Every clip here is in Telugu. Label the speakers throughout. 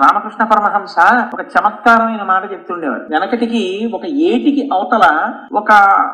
Speaker 1: రామకృష్ణ పరమహంస ఒక చమత్కారమైన మాట చెప్తుండేవాడు. వెనకటికి ఒక ఏటికి అవతల ఒక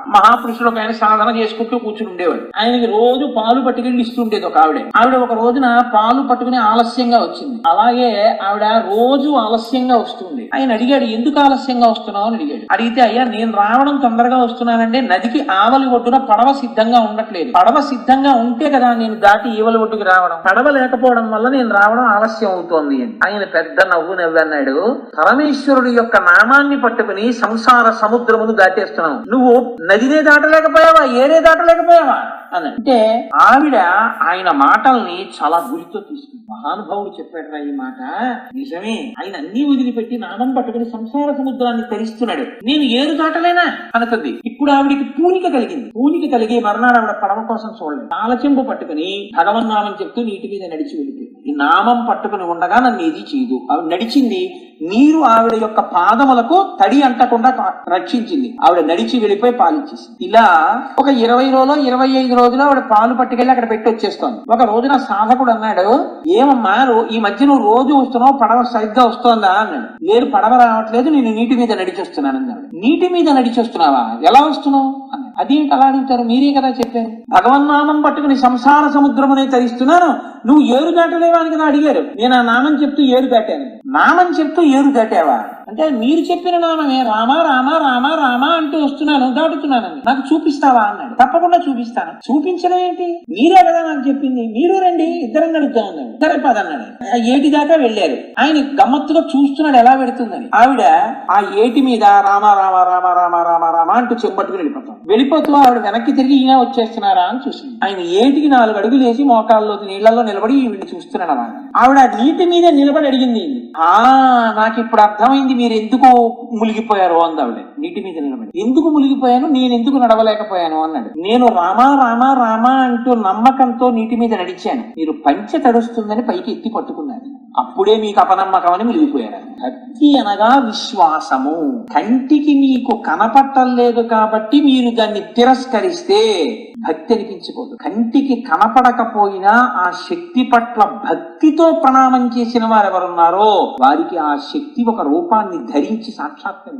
Speaker 1: మహాపురుషుడు ఒక ఆయన సాధన చేసుకుంటూ కూర్చుని ఉండేవాడు. ఆయనకి రోజు పాలు పట్టుకెళ్ళి ఇస్తుండేది ఒక ఆవిడ. ఆవిడ ఒక రోజున పాలు పట్టుకుని ఆలస్యంగా వచ్చింది. అలాగే ఆవిడ రోజు ఆలస్యంగా వస్తుంది ఆయన అడిగాడు ఎందుకు ఆలస్యంగా వస్తున్నావు? అని అడిగాడు. అడిగితే అయ్యా నేను రావడం తొందరగా వస్తున్నానంటే నదికి ఆవలి ఒడ్డున పడవ సిద్ధంగా ఉండట్లేదు. పడవ సిద్ధంగా ఉంటే కదా నేను దాటి ఈవలి ఒడ్డుకి రావడం. పడవ లేకపోవడం వల్ల నేను రావడం ఆలస్యం అవుతోంది అని. ఆయన పెద్ద పెద్ద నవ్వు నవ్వన్నాడు పరమేశ్వరుడి యొక్క నామాన్ని పట్టుకుని సంసార సముద్రమును దాటేస్తున్నావు. నువ్వు నదినే దాటలేకపోయావా? ఏరే దాటలేకపోయావా? అని. అంటే ఆవిడ ఆయన మాటల్ని చాలా గురితో తీసుకుంది. మహానుభావుడు చెప్పాడు ఈ మాట. నిజమే. ఆయన అన్ని వదిలిపెట్టి నామం పట్టుకుని సంసార సముద్రాన్ని తరిస్తున్నాడు. నేను ఏరు దాటలేనా? అనుకుంది. ఇప్పుడు ఆవిడికి పూనిక కలిగింది. పూనిక కలిగి మరణాడు ఆవిడ పడవ కోసం చూడలేదు. తాళచెంపు పట్టుకుని భగవన్నామని చెప్తూ నీటి మీద నడిచి వెళ్ళిపోయింది. నామం పట్టుకుని ఉండగా నన్ను ఏది చేయదు. అవి నడిచింది నీరు ఆవిడ యొక్క పాదములకు తడి అంటకుండా రక్షించింది. ఆవిడ నడిచి వెళ్ళిపోయి పాలిచ్చేసింది. ఇలా ఒక ఇరవై రోజులు ఇరవై ఐదు రోజులు ఆవిడ పాలు పట్టుకెళ్ళి అక్కడ పెట్టి వచ్చేస్తోంది. ఒక రోజున సాధకుడు అన్నాడు ఏమమ్మా ఈ మధ్య నువ్వు రోజు వస్తున్నావు పడవ సరిగ్గా వస్తోందా? అన్నాడు. లేదు పడవ రావట్లేదు నేను నీటి మీద నడిచొస్తున్నాను అన్నాడు. నీటి మీద నడిచి వస్తున్నావా? ఎలా వస్తున్నావు? అన్నాడు. అదేంటి అలా అడుగుతారు? మీరే కదా చెప్పారు. భగవన్నామం పట్టుకుని సంసార సముద్రమునే తరిస్తున్నాను. నువ్వు ఏరు దాటలేవా? అని కదా అడిగారు. నేను ఆ నామం చెప్తూ ఏరు దాటాను. నామం చెప్తూ ఏరు దాటావా? అంటే మీరు చెప్పిన నామమే రామ రామ రామ రామ అంటూ వస్తున్నాను దాటుతున్నాను నాకు చూపిస్తావా అన్నాడు. తప్పకుండా చూపిస్తాను. చూపించడం ఏంటి? మీరే కదా నాకు చెప్పింది. మీరు రండి ఇద్దరం నడుద్దాం అన్నాడు. సరే పదన్నాడు ఆ ఏటి దాకా వెళ్ళారు. ఆయన గమ్మత్తుగా చూస్తున్నాడు ఎలా పెడుతుందని ఆవిడ ఆ ఏటి మీద రామ రామ రామ రామ రామ రామ అంటూ చెంబట్టుకుని వెళ్ళిపోతాం. వెళ్ళిపోతూ ఆవిడ వెనక్కి తిరిగి ఈయన వచ్చేస్తున్నారా అని చూసింది. ఆయన ఏటికి నాలుగు అడుగులు వేసి మోకాల్లో నీళ్ళలో నిలబడి ఈవిడ చూస్తున్నాడు అలా ఆవిడ ఆ నీటి మీద నిలబడి అడిగింది ఆ నాకు ఇప్పుడు అర్థమైంది మీరు ఎందుకు మునిగిపోయారు అంది ఆవిడ నీటి మీద నిలబడి. ఎందుకు మునిగిపోయాను నేను ఎందుకు నడవలేకపోయాను? అన్నాడు. నేను రామా రామా రామా అంటూ నమ్మకంతో నీటి మీద నడిచాను. మీరు పంచె తడుస్తుందని పైకి ఎత్తి పట్టుకున్నాను అప్పుడే మీకు అపనమ్మకం అని మునిగిపోయారు భక్తి అనగా విశ్వాసము. కంటికి మీకు కనపట్టలేదు కాబట్టి మీరు దాన్ని తిరస్కరిస్తే భక్తి అనిపించుకోదు కంటికి కనపడకపోయినా ఆ శక్తి పట్ల భక్తితో ప్రణామం చేసిన వారు ఎవరున్నారో వారికి ఆ శక్తి ఒక రూపాన్ని ధరించి సాక్షాత్కరించారు